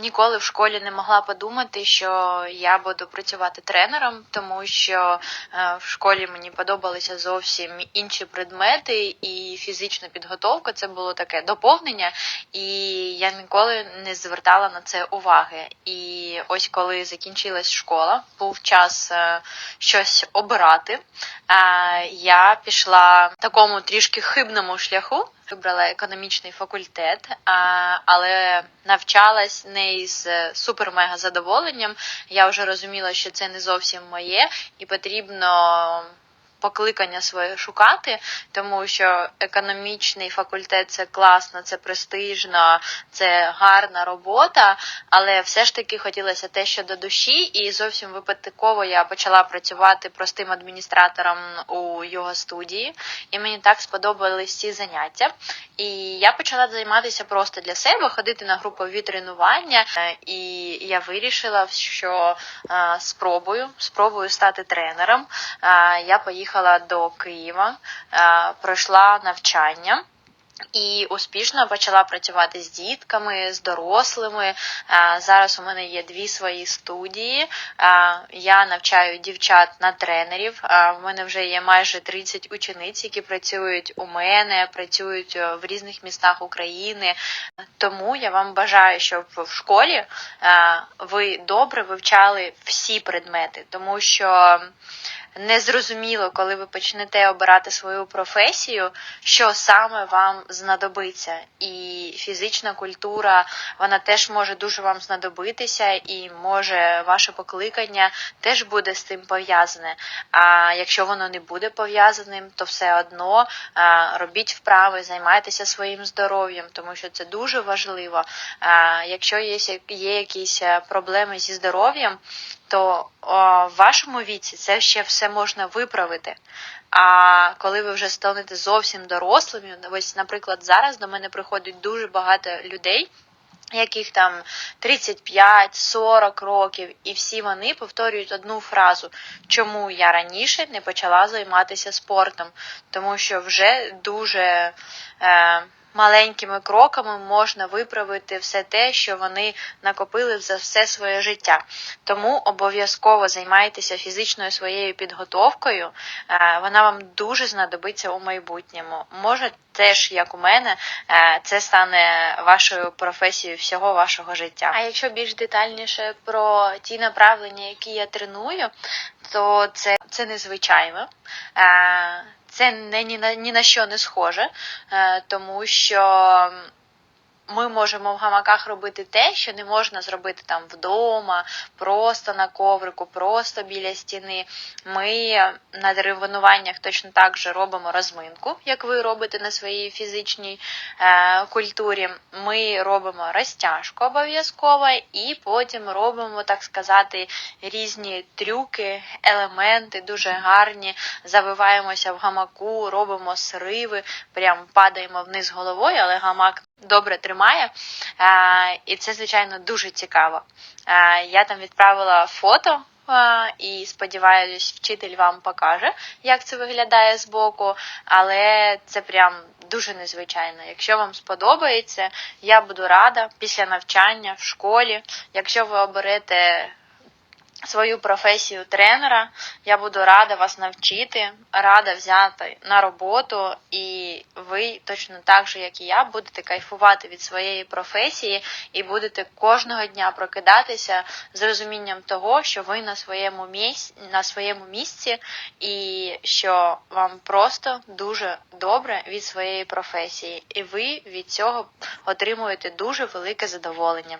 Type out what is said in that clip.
Ніколи в школі не могла подумати, що я буду працювати тренером, тому що е, в школі мені подобалися зовсім інші предмети, і фізична підготовка це було таке доповнення, і я ніколи не звертала на це уваги. І ось коли закінчилась школа, був час е, щось обирати. е, Я пішла такому трішки хибному шляху. Вибрала економічний факультет, але навчалась не із супер-мега задоволенням. Я вже розуміла, що це не зовсім моє, і потрібно покликання своє шукати, тому що економічний факультет це класно, це престижно, це гарна робота, але все ж таки хотілося те, що до душі, і зовсім випадково я почала працювати простим адміністратором у його студії, і мені так сподобались ці заняття. І я почала займатися просто для себе, ходити на групові тренування, Е, і я вирішила, що е, спробую, спробую стати тренером. Е, Я поїхала до Києва, пройшла навчання. І успішно почала працювати з дітками, з дорослими. Е, Зараз у мене є дві свої студії. Е, Я навчаю дівчат на тренерів. Е, В мене вже є майже 30 учениць, які працюють у мене, працюють е, в різних містах України. Тому я вам бажаю, щоб в школі е, ви добре вивчали всі предмети, тому що незрозуміло, коли ви почнете обирати свою професію, що саме вам знадобиться. І фізична культура вона теж може дуже вам знадобитися, і може ваше покликання теж буде з цим пов'язане. А якщо воно не буде пов'язаним, то все одно робіть вправи, займайтеся своїм здоров'ям, тому що це дуже важливо. Якщо є, є якісь е, проблеми зі здоров'ям, то в вашому віці це ще все можна виправити. А коли ви вже станете зовсім дорослими, ось, наприклад, зараз до мене приходить дуже багато людей. Яких там 35-40 років, і всі вони повторюють одну фразу, чому я раніше не почала займатися спортом, тому що вже дуже е, маленькими кроками можна виправити все те, що вони накопили за все своє життя. Тому обов'язково займайтеся фізичною своєю підготовкою, е, вона вам дуже знадобиться у майбутньому. Може, теж, як у мене, е, це стане вашою професією всього вашого життя. А якщо більш детальніше про ті направлення, які я треную, то це, це незвичайно. Це не ні на ні на що не схоже, е, тому що ми можемо в гамаках робити те, що не можна зробити там вдома, просто на коврику, просто біля стіни. Ми на тренуваннях точно так же робимо розминку, як ви робите на своїй фізичній е, культурі. Ми робимо розтяжку обов'язково, і потім робимо, так сказати, різні трюки, елементи дуже гарні. Завиваємося в гамаку, робимо сриви, прям падаємо вниз головою, але гамак добре тримає. Е, І це, звичайно, дуже цікаво. Е, Я там відправила фото. е, І сподіваюсь, вчитель вам покаже, як це виглядає збоку, але це прям дуже незвичайно. Якщо вам сподобається, я буду рада після навчання в школі. Якщо ви оберете свою професію тренера, я буду рада вас навчити, рада взяти на роботу, і ви точно так же, як і я, будете кайфувати від своєї професії і будете кожного дня прокидатися з розумінням того, що ви на своєму місці, на своєму місці, і що вам просто дуже добре від своєї професії, і ви від цього отримуєте дуже велике задоволення.